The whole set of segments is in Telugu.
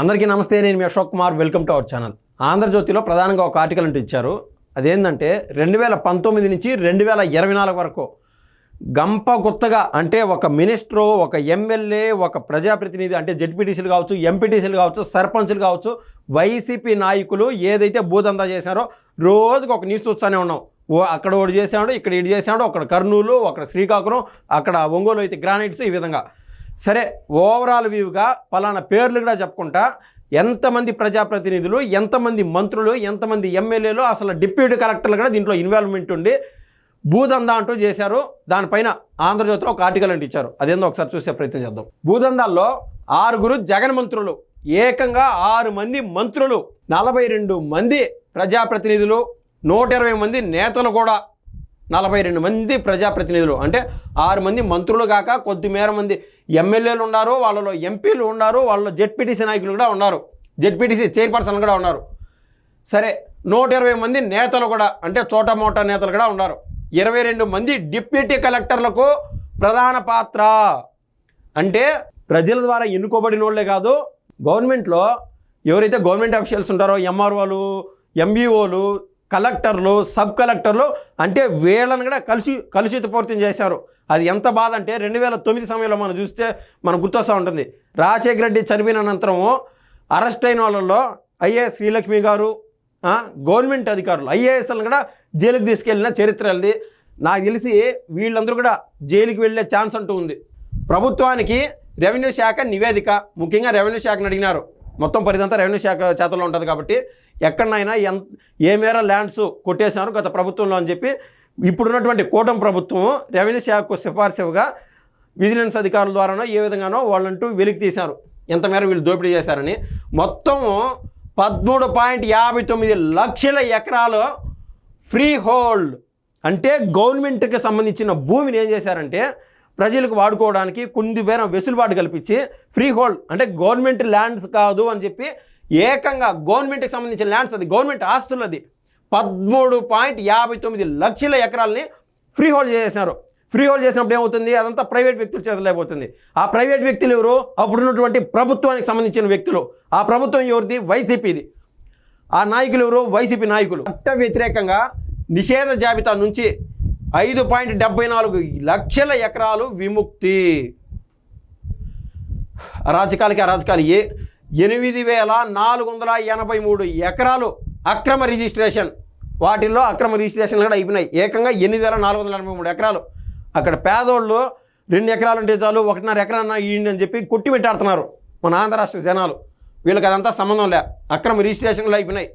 అందరికీ నమస్తే నేను మీ Ashok Kumar. Welcome to our channel ఆంధ్రజ్యోతిలో ప్రధానంగా ఒక ఆర్టికల్ అంటూ ఇచ్చారు. అదేంటంటే రెండు వేల పంతొమ్మిది నుంచి రెండు వేల ఇరవై నాలుగు వరకు గంప గుత్తగా అంటే ఒక మినిస్టరు ఒక ఎమ్మెల్యే ఒక ప్రజాప్రతినిధి అంటే జడ్పీటీసీలు కావచ్చు ఎంపీటీసీలు కావచ్చు సర్పంచ్లు కావచ్చు వైసీపీ నాయకులు ఏదైతే భూదందా చేశారో రోజుకు ఒక న్యూస్ చూస్తూనే ఉన్నాం. ఓ అక్కడ ఒకటి చేశాడు ఇక్కడ ఇటు చేశాడు అక్కడ కర్నూలు అక్కడ శ్రీకాకుళం అక్కడ ఒంగోలు అయితే గ్రానైట్స్ ఈ విధంగా. సరే ఓవరాల్ వ్యూగా పలానా పేర్లు కూడా చెప్పుకుంటా. ఎంతమంది ప్రజాప్రతినిధులు ఎంతమంది మంత్రులు ఎంతమంది ఎమ్మెల్యేలు అసలు డిప్యూటీ కలెక్టర్లు కూడా దీంట్లో ఇన్వాల్వ్మెంట్ ఉండి భూదందా అంటూ చేశారు. దానిపైన ఆంధ్రజ్యోతిలో ఒక ఆర్టికల్ అంటే ఇచ్చారు. అదేందో ఒకసారి చూసే ప్రయత్నం చేద్దాం. భూదందాల్లో ఆరుగురు జగన్ మంత్రులు ఏకంగా ఆరు మంది మంత్రులు నలభై రెండు మంది ప్రజాప్రతినిధులు నూట ఇరవై మంది నేతలు కూడా నలభై రెండు మంది ప్రజాప్రతినిధులు. అంటే ఆరు మంది మంత్రులు కాక కొద్దిమేర మంది ఎమ్మెల్యేలు ఉన్నారు వాళ్ళలో ఎంపీలు ఉన్నారు వాళ్ళలో జెడ్పీటీసీ నాయకులు కూడా ఉన్నారు. జెడ్పీటీసీ చైర్పర్సన్ కూడా ఉన్నారు. సరే నూట ఇరవై మంది నేతలు కూడా అంటే చోట మోటా నేతలు కూడా ఉన్నారు. ఇరవై రెండు మంది డిప్యూటీ కలెక్టర్లకు ప్రధాన పాత్ర. అంటే ప్రజల ద్వారా ఎన్నుకోబడిన వాళ్ళే కాదు గవర్నమెంట్లో ఎవరైతే గవర్నమెంట్ అఫీషియల్స్ ఉంటారో ఎంఆర్ఓలు ఎంబీఓలు కలెక్టర్లు సబ్ కలెక్టర్లు అంటే వీళ్ళని కూడా కలిసి కలుషితపూరితం చేశారు. అది ఎంత బాధ అంటే రెండు వేల తొమ్మిది సమయంలో మనం చూస్తే మనం గుర్తొస్తూ ఉంటుంది. రాజశేఖర రెడ్డి చనిపోయిన అనంతరము అరెస్ట్ అయిన వాళ్ళలో ఐఏఎస్ శ్రీలక్ష్మి గారు గవర్నమెంట్ అధికారులు ఐఏఎస్లను కూడా జైలుకి తీసుకెళ్ళిన చరిత్ర ఉంది నాకు తెలిసి వీళ్ళందరూ కూడా జైలుకి వెళ్ళే ఛాన్స్ అంటూ ఉంది. ప్రభుత్వానికి రెవెన్యూ శాఖ నివేదిక ముఖ్యంగా రెవెన్యూ శాఖను అడిగినారు. మొత్తం పరిదంతా రెవెన్యూ శాఖ చేతల్లో ఉంటుంది కాబట్టి ఎక్కడనైనా ఎంత ఏ మేర ల్యాండ్స్ కొట్టేశారు గత ప్రభుత్వంలో అని చెప్పి ఇప్పుడున్నటువంటి కూటమి ప్రభుత్వం రెవెన్యూ శాఖకు సిఫార్సుగా విజిలెన్స్ అధికారుల ద్వారానో ఏ విధంగానో వాళ్ళంటూ వెలికి తీశారు. ఎంత మేర వీళ్ళు దోపిడీ చేశారని. మొత్తం పదమూడు పాయింట్ యాభై తొమ్మిది లక్షల ఎకరాలు ఫ్రీ హోల్డ్ అంటే గవర్నమెంట్కి సంబంధించిన భూమిని ఏం చేశారంటే ప్రజలకు వాడుకోవడానికి కొన్ని బేరం వెసులుబాటు కల్పించి ఫ్రీ హోల్డ్ అంటే గవర్నమెంట్ ల్యాండ్స్ కాదు అని చెప్పి ఏకంగా గవర్నమెంట్కి సంబంధించిన ల్యాండ్స్ అది గవర్నమెంట్ ఆస్తులు అది పదమూడు పాయింట్ యాభై తొమ్మిది లక్షల ఎకరాలని ఫ్రీ హోల్డ్ చేసేసినారు. ఫ్రీ హోల్డ్ చేసినప్పుడు ఏమవుతుంది? అదంతా ప్రైవేట్ వ్యక్తుల చేతిలో ఆ ప్రైవేట్ వ్యక్తులు ఎవరు? అప్పుడున్నటువంటి ప్రభుత్వానికి సంబంధించిన వ్యక్తులు. ఆ ప్రభుత్వం ఎవరిది? వైసీపీది. ఆ నాయకులు ఎవరు? వైసీపీ నాయకులు. చట్ట వ్యతిరేకంగా నిషేధ జాబితా నుంచి ఐదు పాయింట్ డెబ్బై నాలుగు లక్షల ఎకరాలు విముక్తి. అరాచకాలకి అరాచకాలు. ఏ ఎనిమిది వేల నాలుగు వందల ఎనభై మూడు ఎకరాలు అక్రమ రిజిస్ట్రేషన్. వాటిల్లో అక్రమ రిజిస్ట్రేషన్లు కూడా అయిపోయినాయి. ఏకంగా ఎనిమిది వేల నాలుగు వందల ఎనభై మూడు ఎకరాలు. అక్కడ పేదోళ్ళు రెండు ఎకరాలు ఉంటే చాలు ఒకటిన్నర ఎకరాన్న ఇయ్యండి అని చెప్పి కొట్టి పెట్టాడుతున్నారు మన ఆంధ్ర రాష్ట్ర జనాలు. వీళ్ళకి అదంతా సంబంధం లే. అక్రమ రిజిస్ట్రేషన్లు అయిపోయినాయి.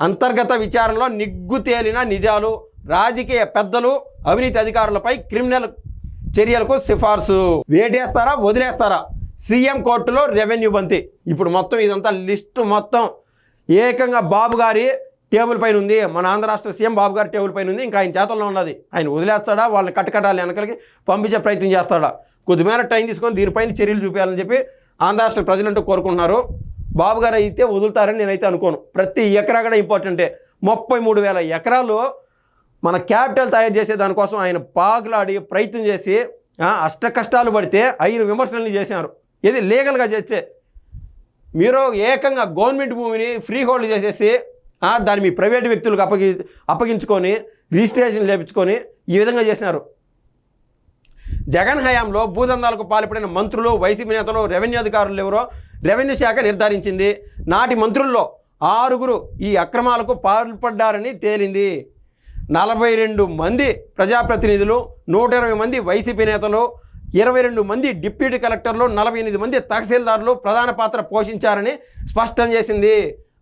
అంతర్గత విచారణలో నిగ్గు తేలిన నిజాలు రాజకీయ పెద్దలు అవినీతి అధికారులపై క్రిమినల్ చర్యలకు సిఫార్సు. వేటేస్తారా వదిలేస్తారా? సీఎం కోర్టులో రెవెన్యూ బంతి. ఇప్పుడు మొత్తం ఇదంతా లిస్టు మొత్తం ఏకంగా బాబు గారి టేబుల్ పైన ఉంది. మన ఆంధ్ర రాష్ట్ర సీఎం బాబు గారి టేబుల్ పైన ఉంది. ఇంకా ఆయన చేతల్లో ఉన్నది. ఆయన వదిలేస్తాడా? వాళ్ళని కట్టకట్టాలి వెనకలికి పంపించే ప్రయత్నం చేస్తాడా? కొద్దిమేర టైం తీసుకొని దీనిపైన చర్యలు చూపించాలని చెప్పి ఆంధ్ర రాష్ట్ర ప్రజలంటూ కోరుకుంటున్నారు. బాబు గారు అయితే వదులుతారని నేనైతే అనుకోను. ప్రతి ఎకరా కూడా ఇంపార్టెంటే. ముప్పై మూడు వేల ఎకరాలు మన క్యాపిటల్ తయారు చేసే దానికోసం ఆయన పాకులాడి ప్రయత్నం చేసి అష్ట కష్టాలు పడితే ఆయన విమర్శలు చేశారు. ఇది లీగల్గా చేస్తే మీరు ఏకంగా గవర్నమెంట్ భూమిని ఫ్రీ హోల్డ్ చేసేసి దాన్ని మీ ప్రైవేట్ వ్యక్తులకు అప్పగి అప్పగించుకొని రిజిస్ట్రేషన్ లేపించుకొని ఈ విధంగా చేసినారు. జగన్ హయాంలో భూదందాలకు పాల్పడిన మంత్రులు వైసీపీ నేతలు రెవెన్యూ అధికారులు ఎవరో రెవెన్యూ శాఖ నిర్ధారించింది. నాటి మంత్రుల్లో ఆరుగురు ఈ అక్రమాలకు పాల్పడ్డారని తేలింది. నలభై రెండు మంది ప్రజాప్రతినిధులు నూట ఇరవై మంది వైసీపీ నేతలు ఇరవై రెండు మంది డిప్యూటీ కలెక్టర్లు నలభై ఎనిమిది మంది తహసీల్దారులు ప్రధాన పాత్ర పోషించారని స్పష్టం చేసింది.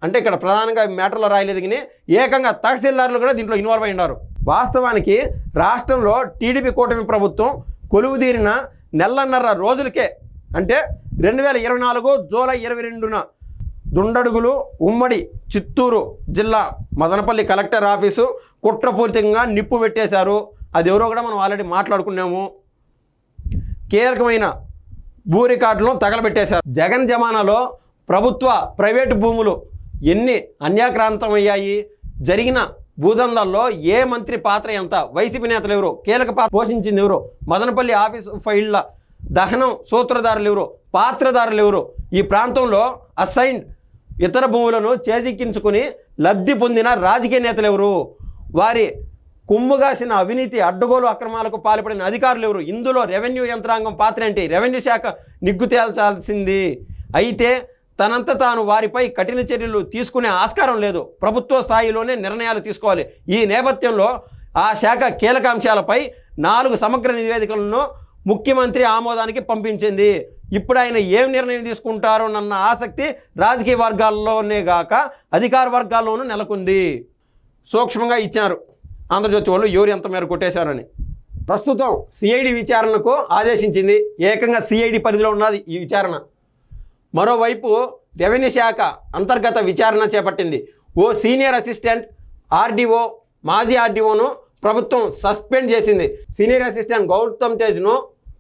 అంటే ఇక్కడ ప్రధానంగా మ్యాటర్లో రాయలేదు కానీ ఏకంగా తహసీల్దారులు కూడా దీంట్లో ఇన్వాల్వ్ అయి ఉన్నారు. వాస్తవానికి రాష్ట్రంలో టీడీపీ కూటమి ప్రభుత్వం కొలువుదీరిన నెలన్నర రోజులకే అంటే రెండు వేల ఇరవై నాలుగు జూలై ఇరవై రెండున దుండడుగులు ఉమ్మడి చిత్తూరు జిల్లా మదనపల్లి కలెక్టర్ ఆఫీసు కుట్రపూరితంగా నిప్పు పెట్టేశారు. అది ఎవరో కూడా మనం ఆల్రెడీ మాట్లాడుకున్నాము. కీలకమైన భూ రికార్డులను తగలబెట్టేశారు. జగన్ జమానాలో ప్రభుత్వ ప్రైవేటు భూములు ఎన్ని అన్యాక్రాంతమయ్యాయి? జరిగిన భూదందాల్లో ఏ మంత్రి పాత్ర ఎంత? వైసీపీ నేతలు ఎవరు? కీలక పాత్ర పోషించింది ఎవరు? మదనపల్లి ఆఫీస్ ఫైళ్ళ దహనం సూత్రధారులు ఎవరు? పాత్రధారులు ఎవరు? ఈ ప్రాంతంలో అసైన్ ఇతర భూములను చేజిక్కించుకుని లబ్ధి పొందిన రాజకీయ నేతలు ఎవరు? వారి కుమ్ముగాసిన అవినీతి అడ్డగోలు అక్రమాలకు పాల్పడిన అధికారులు ఎవరు? ఇందులో రెవెన్యూ యంత్రాంగం పాత్ర ఏంటి? రెవెన్యూ శాఖ నిగ్గు తేల్చాల్సింది. అయితే తనంత తాను వారిపై కఠిన చర్యలు తీసుకునే ఆస్కారం లేదు. ప్రభుత్వ స్థాయిలోనే నిర్ణయాలు తీసుకోవాలి. ఈ నేపథ్యంలో ఆ శాఖ కీలక అంశాలపై నాలుగు సమగ్ర నివేదికలను ముఖ్యమంత్రి ఆమోదానికి పంపించింది. ఇప్పుడు ఆయన ఏం నిర్ణయం తీసుకుంటారోనన్న ఆసక్తి రాజకీయ వర్గాల్లోనే గాక అధికార వర్గాల్లోనూ నెలకొంది. సూక్ష్మంగా ఇచ్చారు. ఆంధ్రజ్యోతి వాళ్ళు ఎవరు ఎంత మేర కొట్టేశారని. ప్రస్తుతం సిఐడి విచారణకు ఆదేశించింది. ఏకంగా సిఐడి పరిధిలో ఉన్నది ఈ విచారణ. మరోవైపు రెవెన్యూ శాఖ అంతర్గత విచారణ చేపట్టింది. ఓ సీనియర్ అసిస్టెంట్ ఆర్డీఓ మాజీ ఆర్డీఓను ప్రభుత్వం సస్పెండ్ చేసింది. సీనియర్ అసిస్టెంట్ గౌతమ్ తేజ్ను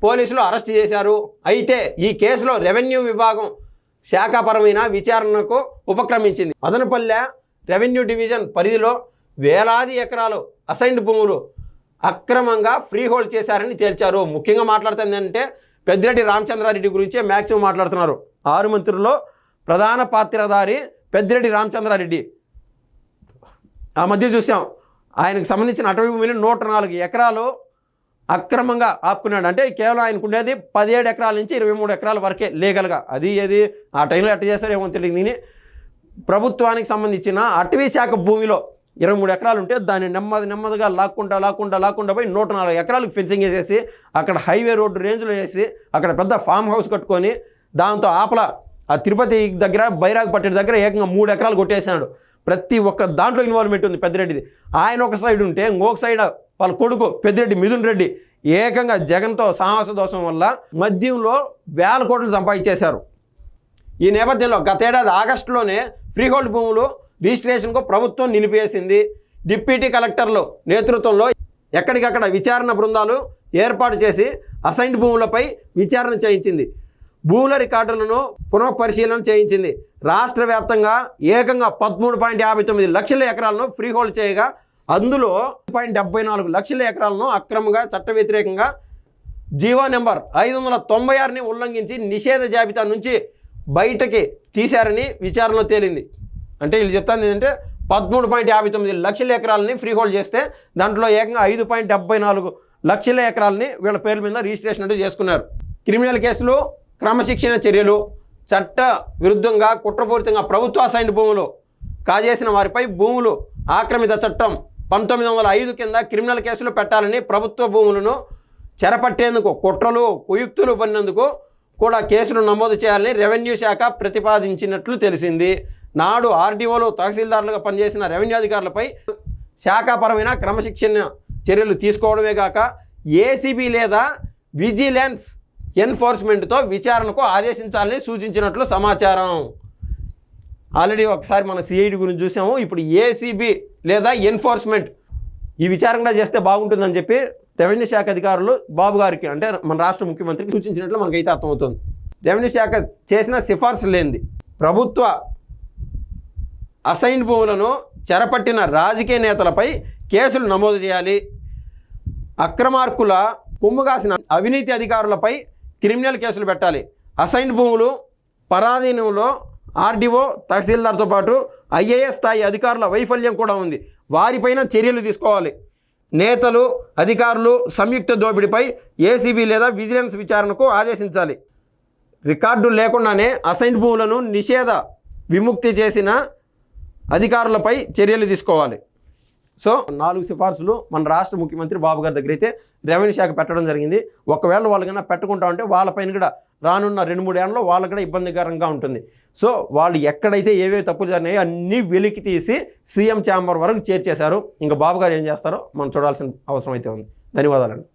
పోలీసులు అరెస్ట్ చేశారు. అయితే ఈ కేసులో రెవెన్యూ విభాగం శాఖాపరమైన విచారణకు ఉపక్రమించింది. మదనపల్లె రెవెన్యూ డివిజన్ పరిధిలో వేలాది ఎకరాలు అసైన్డ్ భూములు అక్రమంగా ఫ్రీ హోల్డ్ చేశారని తేల్చారు. ముఖ్యంగా మాట్లాడుతుంది అంటే పెద్దిరెడ్డి రామచంద్రారెడ్డి గురించే మ్యాక్సిమం మాట్లాడుతున్నారు. ఆరు మంత్రుల్లో ప్రధాన పాత్రధారి పెద్దిరెడ్డి రామచంద్రారెడ్డి. ఆ మధ్య చూసాం. ఆయనకు సంబంధించిన అటవీ భూమిని నూట నాలుగు ఎకరాలు అక్రమంగా ఆపుకున్నాడు. అంటే కేవలం ఆయనకు ఉండేది పదిహేడు ఎకరాల నుంచి ఇరవై మూడు ఎకరాల వరకే లీగల్గా. అది ఏది? ఆ టైంలో ఎట్ట చేశారేమో తెలియదు. దీని ప్రభుత్వానికి సంబంధించిన అటవీ శాఖ భూమిలో ఇరవై మూడు ఎకరాలు ఉంటే దాన్ని నెమ్మది నెమ్మదిగా లాక్కుంటా లాక్కుంటా లాక్కుంటా పోయి నూట నాలుగు ఎకరాలకు ఫెన్సింగ్ వేసేసి అక్కడ హైవే రోడ్డు రేంజ్లో వేసి అక్కడ పెద్ద ఫామ్ హౌస్ కట్టుకొని దాంతో ఆపల. ఆ తిరుపతి దగ్గర బైరాగ్ పట్టేటి దగ్గర ఏకంగా మూడు ఎకరాలు కొట్టేసినాడు ప్రతి ఒక్క దాంట్లో ఇన్వాల్వ్మెంట్ ఉంది పెద్దిరెడ్డిది. ఆయన ఒక సైడ్ ఉంటే ఇంకొక సైడ్ వాళ్ళ కొడుకు పెద్దిరెడ్డి మిథున్ రెడ్డి ఏకంగా జగన్తో సాహస దోషం వల్ల మద్యంలో వేల కోట్లు సంపాదించేశారు. ఈ నేపథ్యంలో గతేడాది ఆగస్టులోనే ఫ్రీహోల్డ్ భూములు రిజిస్ట్రేషన్కు ప్రభుత్వం నిలిపేసింది డిప్యూటీ కలెక్టర్లు నేతృత్వంలో ఎక్కడికక్కడ విచారణ బృందాలు ఏర్పాటు చేసి అసైన్డ్ భూములపై విచారణ చేయించింది. భూముల రికార్డులను పునఃపరిశీలన చేయించింది. రాష్ట్ర వ్యాప్తంగా ఏకంగా పదమూడు పాయింట్ యాభై తొమ్మిది లక్షల ఎకరాలను ఫ్రీ హోల్డ్ చేయగా అందులో పాయింట్ డెబ్బై నాలుగు లక్షల ఎకరాలను అక్రమంగా చట్ట వ్యతిరేకంగా జీవో నెంబర్ ఐదు వందల తొంభై ఆరుని ఉల్లంఘించి నిషేధ జాబితా నుంచి బయటకి తీశారని విచారణలో తేలింది. అంటే వీళ్ళు చెప్తాను ఏంటంటే పదమూడు పాయింట్ యాభై తొమ్మిది లక్షల ఎకరాలని ఫ్రీ హోల్డ్ చేస్తే దాంట్లో ఏకంగా ఐదు పాయింట్ డెబ్బై నాలుగు లక్షల ఎకరాలని వీళ్ళ పేర్ల మీద రిజిస్ట్రేషన్ అంటూ చేసుకున్నారు. క్రిమినల్ కేసులు క్రమశిక్షణ చర్యలు చట్ట విరుద్ధంగా కుట్రపూరితంగా ప్రభుత్వ అసైన్ భూములు కాజేసిన వారిపై భూములు ఆక్రమిత చట్టం పంతొమ్మిది వందల ఐదు కింద క్రిమినల్ కేసులు పెట్టాలని ప్రభుత్వ భూములను చెరపట్టేందుకు కుట్రలు కుయుక్తులు పడినందుకు కూడా కేసులు నమోదు చేయాలని రెవెన్యూ శాఖ ప్రతిపాదించినట్లు తెలిసింది. నాడు ఆర్డీఓలు తహసీల్దారులుగా పనిచేసిన రెవెన్యూ అధికారులపై శాఖాపరమైన క్రమశిక్షణ చర్యలు తీసుకోవడమే కాక ఏసీబీ లేదా విజిలెన్స్ ఎన్ఫోర్స్మెంట్తో విచారణకు ఆదేశించాలని సూచించినట్లు సమాచారం. ఆల్రెడీ ఒకసారి మన సిఐడి గురించి చూసాము. ఇప్పుడు ఏసీబీ లేదా ఎన్ఫోర్స్మెంట్ ఈ విచారణ కూడా చేస్తే బాగుంటుందని చెప్పి రెవెన్యూ శాఖ అధికారులు బాబు గారికి అంటే మన రాష్ట్ర ముఖ్యమంత్రికి సూచించినట్లు మనకైతే అర్థమవుతుంది. రెవెన్యూ శాఖ చేసిన సిఫార్సు లేనిది. ప్రభుత్వ అసైన్డ్ భూములను చెరపట్టిన రాజకీయ నేతలపై కేసులు నమోదు చేయాలి. అక్రమార్కుల కుమ్ముగాసిన అవినీతి అధికారులపై క్రిమినల్ కేసులు పెట్టాలి. అసైన్డ్ భూములు పరాధీనంలో ఆర్డీఓ తహసీల్దార్తో పాటు ఐఏఎస్ స్థాయి అధికారుల వైఫల్యం కూడా ఉంది. వారిపైన చర్యలు తీసుకోవాలి. నేతలు అధికారులు సంయుక్త దోపిడీపై ఏసీబీ లేదా విజిలెన్స్ విచారణకు ఆదేశించాలి. రికార్డు లేకుండానే అసైన్ భూములను నిషేధ విముక్తి చేసిన అధికారులపై చర్యలు తీసుకోవాలి. సో నాలుగు సిఫార్సులు మన రాష్ట్ర ముఖ్యమంత్రి బాబు గారి దగ్గర అయితే రెవెన్యూ శాఖ పెట్టడం జరిగింది. ఒకవేళ వాళ్ళు కన్నా పెట్టుకుంటా ఉంటే వాళ్ళపైన కూడా రానున్న రెండు మూడు ఏళ్ళలో వాళ్ళకు కూడా ఇబ్బందికరంగా ఉంటుంది. సో వాళ్ళు ఎక్కడైతే ఏవేవి తప్పులు జరిగినాయో అన్నీ వెలికి తీసి సీఎం ఛాంబర్ వరకు చేర్చేశారు. ఇంకా బాబు గారు ఏం చేస్తారో మనం చూడాల్సిన అవసరం అయితే ఉంది. ధన్యవాదాలండి.